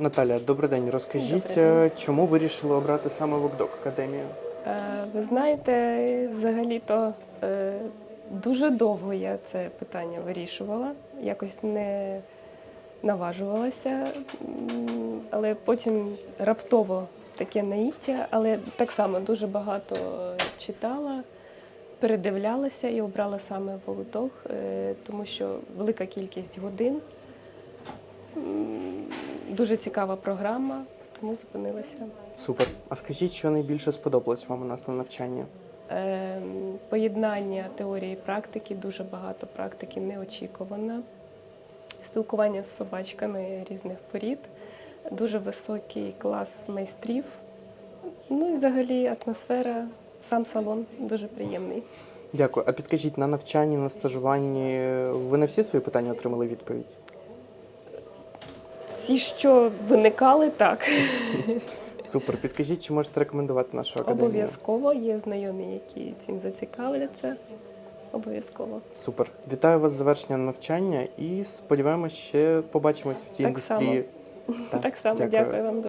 Наталя, добрий день. Розкажіть, Добрий день. е, чому вирішили обрати саме Вокдок Академію? Е, Ви знаєте, взагалі-то е, дуже довго я це питання вирішувала, якось не наважувалася, але потім раптово таке наїття, але так само дуже багато читала, передивлялася і обрала саме Володох, тому що велика кількість годин, дуже цікава програма, тому зупинилася. Супер. А скажіть, що найбільше сподобалось вам у нас на навчанні? Ем, Поєднання теорії і практики, дуже багато практики неочікувано. Спілкування з собачками різних порід, дуже високий клас майстрів. Ну і взагалі атмосфера, сам салон дуже приємний. Дякую. А підкажіть, на навчанні, на стажуванні е, ви на всі свої питання отримали відповідь? Всі, що виникали, так. Супер. Підкажіть, чи можете рекомендувати нашу академію? Обов'язково є знайомі, які цим зацікавляться. Обов'язково. Супер. Вітаю вас з завершенням навчання і сподіваємось, ще побачимось в цій Так індустрії. Так само дякую. дякую вам.